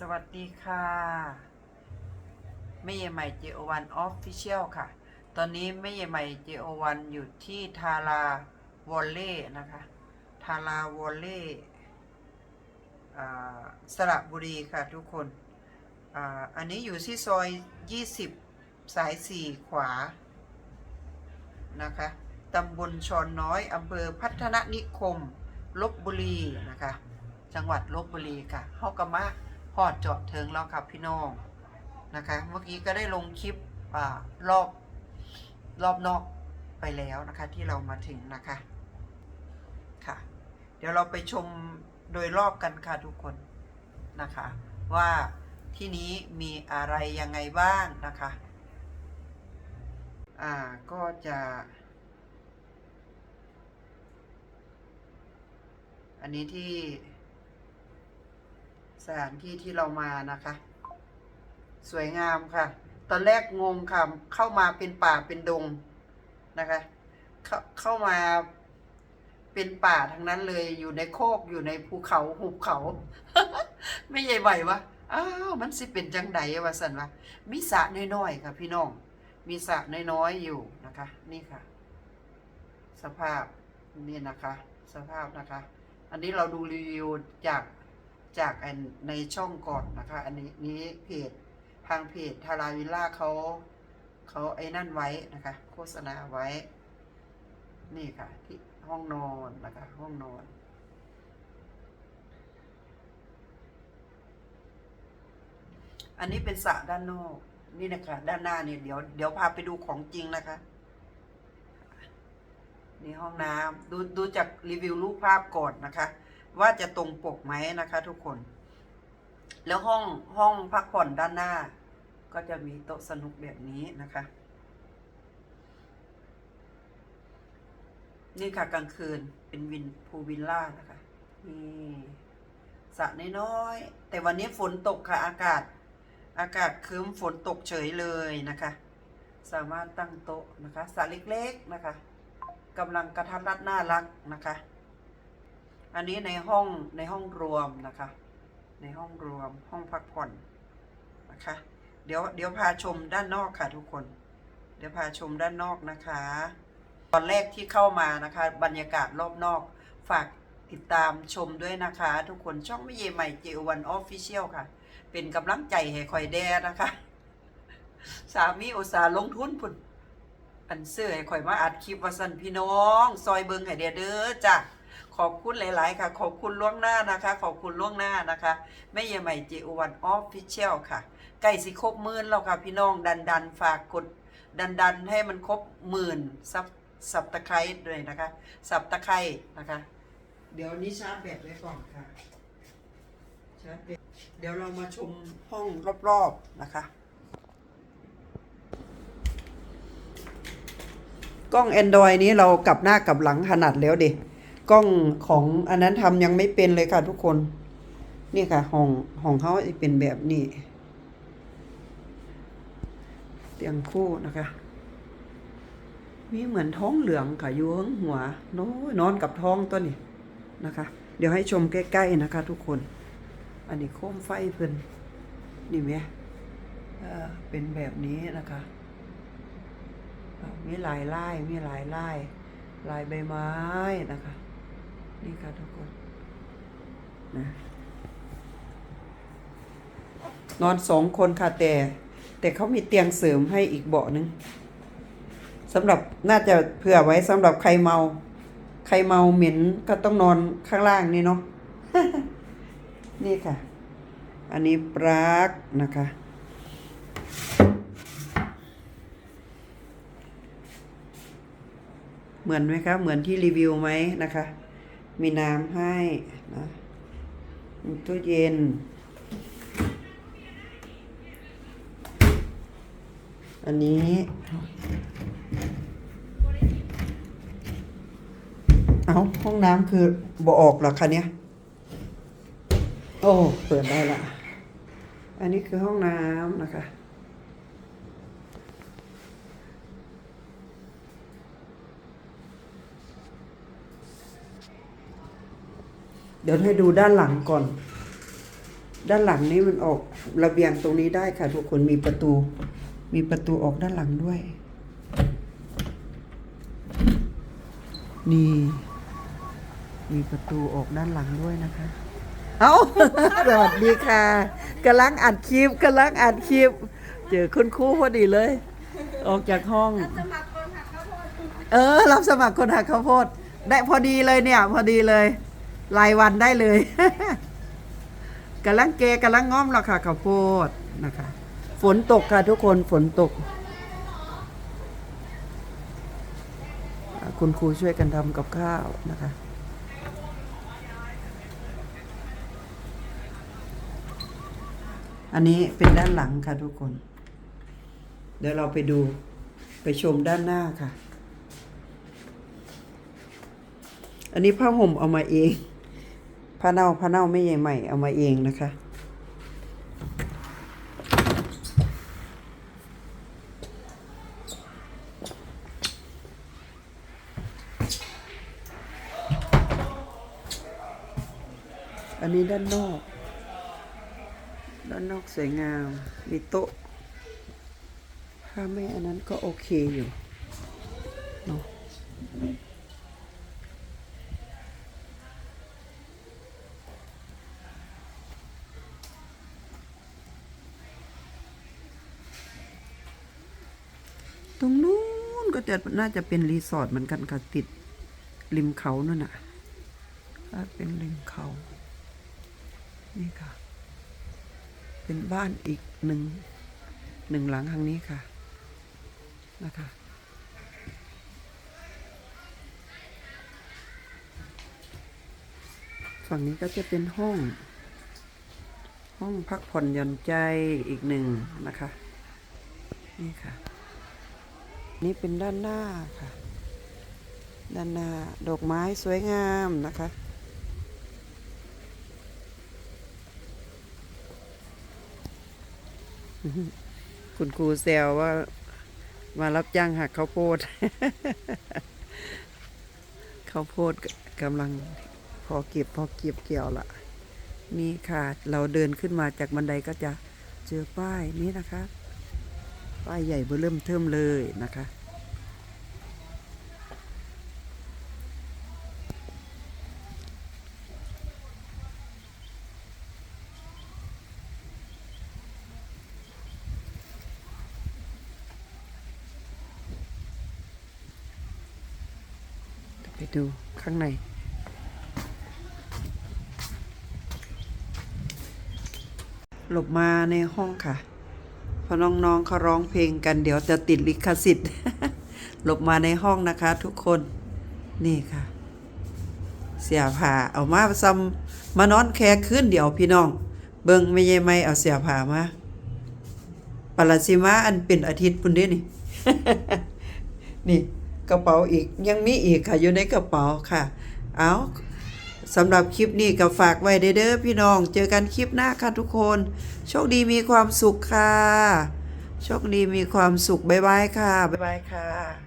สวัสดีค่ะแม่ใหญ่ใหม่เจโอวันออฟฟิเชียลค่ะ ตอนนี้แม่ใหญ่ใหม่เจโอวันอยู่ที่ทาราวอลเล่นะคะทาราวอลเล่อ่าสระบุรีค่ะทุกคนอ่าอันนี้อยู่ที่ซอย 20 สาย 4 ขวานะคะตำบลชอนน้อยอำเภอพัฒนนิคมลบบุรีนะคะ จังหวัดลบบุรีค่ะเฮากะมา ฮอดเจาะเทิงแล้วครับพี่น้องนะคะ เมื่อกี้ก็ได้ลงคลิปอรอบรอบนอกไปแล้วนะคะ ที่เรามาถึงนะคะค่ะ เดี๋ยวเราไปชมโดยรอบกันค่ะทุกคนนะคะ ว่าที่นี้มีอะไรยังไงบ้างนะคะอ่าก็จะ อันนี้ที่ สถานที่ที่เรามานะคะ สวยงามค่ะ ตอนแรกงงค่ะ เข้ามาเป็นป่าเป็นดงนะคะ เข้าเข้ามาเป็นป่าทั้งนั้นเลยอยู่ในโคกอยู่ในภูเขาหุบเขา ไม่ใหญ่ไหววะอ้าวมันสิเป็นจังไดวะสันวะมีสระน้อยๆค่ะ พี่น้อง มีสระน้อยๆอยู่นะคะ นี่ค่ะ สภาพนี่นะคะ สภาพนะคะ อันนี้เราดูรีวิวจาก จากในช่องก่อนนะคะ อันนี้นี้เพจทางเพจทาราวิลล่าเขาเขาไอ้นั่นไว้นะคะ โฆษณาไว้ นี่ค่ะ ที่ห้องนอนนะคะ ห้องนอน อันนี้เป็นสระด้านนอก นี่นะคะ ด้านหน้าเนี่ยเดี๋ยวเดี๋ยวพาไปดูของจริงนะคะนี่ห้องน้ำดูดูจากรีวิวรูปภาพก่อนนะคะ ว่าจะตรงปกไหมนะคะ ทุกคน แล้วห้องห้องพักผ่อนด้านหน้า ก็จะมีโต๊ะสนุกแบบนี้นะคะ นี่ค่ะกลางคืนเป็นวินพูลวิลล่านะคะนี่สระน้อยๆแต่วันนี้ฝนตกค่ะอากาศ อากาศคืมฝนตกเฉยเลยนะคะ สามารถตั้งโต๊ะนะคะสระเล็กๆนะคะกำลังกระทัดรัดน่ารักนะคะ อันนี้ในห้องในห้องรวมนะคะ ในห้องรวมห้องพักผ่อนนะคะ เดี๋ยวเดี๋ยวพาชมด้านนอกค่ะทุกคน เดี๋ยวพาชมด้านนอกนะคะ ตอนแรกที่เข้ามานะคะ บรรยากาศรอบนอกฝากติดตามชมด้วยนะคะ ทุกคนช่องไม่เยใหม่เจวันออฟฟิเชียลค่ะ เป็นกำลังใจให้คอยแดนะคะ สามีอุตสาห์ลงทุนพุ่นอันเสื้อให้ข่อยมาอัดคลิปว่าสันพี่น้อง ซอยเบิงให้เดียเด้อจ้ะ ขอบคุณหลาย ๆ ค่ะ ขอบคุณล่วงหน้านะคะ ขอบคุณล่วงหน้านะคะแม่เยายใหม่เจอวันออฟฟิเชียลค่ะใกล้สิครบหมื่นแล้วค่ะพี่น้องดันดันฝากกดดันดันให้มันครบหมื่นซับสับตะไคร้ด้วยนะคะ สับตะไคร้นะคะ เดี๋ยวนี้ชาร์จแบตไว้ก่อนค่ะชาร์จแบตเดี๋ยวเรามาชมห้องรอบ ๆ นะคะกล้อง Android นี้เรากลับหน้ากลับหลังถนัดแล้วเด็ กล้องของอันนั้นทำยังไม่เป็นเลยค่ะทุกคน นี่ค่ะห้องห้องเขาจะเป็นแบบนี้ เตียงคู่นะคะ มีเหมือนท้องเหลืองค่ะอยู่ข้างหัวโน้ยนอนกับท้องตัวนี้นะคะ เดี๋ยวให้ชมใกล้ๆนะคะ ทุกคน อันนี้โคมไฟเพิ่นนี่ไหมเอ่อเป็นแบบนี้นะคะมีหลายลายมีหลายลายลายใบไม้นะคะ นี่ค่ะทุกคนนะนอนสองคนค่ะแต่ แต่เขามีเตียงเสริมให้อีกเบาะหนึงสำหรับน่าจะเผื่อไว้สำหรับใครเมา ใครเมาเหม็นก็ต้องนอนข้างล่างนี่เนาะนี่ค่ะ อันนี้ปรากนะคะ เหมือนไหมคะ เหมือนที่รีวิวไหมนะคะ มีน้ำให้นะมีตู้เย็น อันนี้เอาห้องน้ำคือบ่ออกหรอคะเนี่ย โอ้ เปิดได้ละ อันนี้คือห้องน้ำนะคะ เดี๋ยวให้ดูด้านหลังก่อน ด้านหลังนี้มันออกระเบียงตรงนี้ได้ค่ะ ทุกคนมีประตู มีประตูออกด้านหลังด้วย นี่ มีประตูออกด้านหลังด้วยนะคะ เอาสวัสดีค่ะกำลังอัดคลิปกำลังอัดคลิป เจอคุณครูพอดีเลย ออกจากห้องสมัครคนหักข้าวโพดเออ รับสมัครคนหักข้าวโพด ได้พอดีเลยเนี่ย พอดีเลย รายวันได้เลยกำลังเกกำลังง้อมแล้วค่ะข้าวโพดนะคะ ฝนตกค่ะทุกคนฝนตก คุณครูช่วยกันทำกับข้าวนะคะอันนี้เป็นด้านหลังค่ะทุกคน เดี๋ยวเราไปดูไปชมด้านหน้าค่ะ อันนี้ผ้าห่มเอามาเอง ผ้าเน่าผ้าเน่าไม่ใหญ่ใหม่ เอามาเองนะคะ อันนี้ด้านนอก ด้านนอกสวยงาม มีโต๊ะ ถ้าไม่อันนั้นก็โอเคอยู่เนาะ ตรงนู้นก็จะน่าจะเป็นรีสอร์ทเหมือนกันค่ะติดริมเขานั่นน่ะถ้าเป็นริมเขา นี่ค่ะ เป็นบ้านอีกหนึ่งหนึ่งหลังทางนี้ค่ะนะคะฝั่งนี้ก็จะเป็นห้อง ห้องพักผ่อนหย่อนใจอีกหนึ่งนะคะ นี่ค่ะ นี่เป็นด้านหน้าค่ะ ด้านหน้าดอกไม้สวยงามนะคะ คุณครูแซวว่ามารับจ้างหักข้าวโพด ข้าวโพดกำลังพอเก็บพอเก็บเกี่ยวละนี่ค่ะ เราเดินขึ้นมาจากบันไดก็จะเจอป้ายนี้นะคะ ป้ายใหญ่เบอเริ่มเทิมเลยนะคะ ไปดูข้างในหลบมาในห้องค่ะ พราะน้องๆเขาร้องเพลงกันเดี๋ยวจะติดลิขสิทธิ์หลบมาในห้องนะคะ ทุกคนนี่ค่ะ เสียผ้าเอามาซ้ำมานอนแค่คืนเดี๋ยวพี่น้อง เบิ่งไม่ใช่ไม่เอาเสียผ้ามาปาราซิมาอันเป็นอาทิตย์พุ่นด้นี่ นี่กระเป๋าอีกยังมีอีกค่ะอยู่ในกระเป๋าค่ะ เอา สำหรับคลิปนี้ก็ฝากไว้เด้อพี่น้อง เจอกันคลิปหน้าค่ะทุกคน โชคดีมีความสุขค่ะ โชคดีมีความสุข บ๊ายบายค่ะ บ๊ายบายค่ะ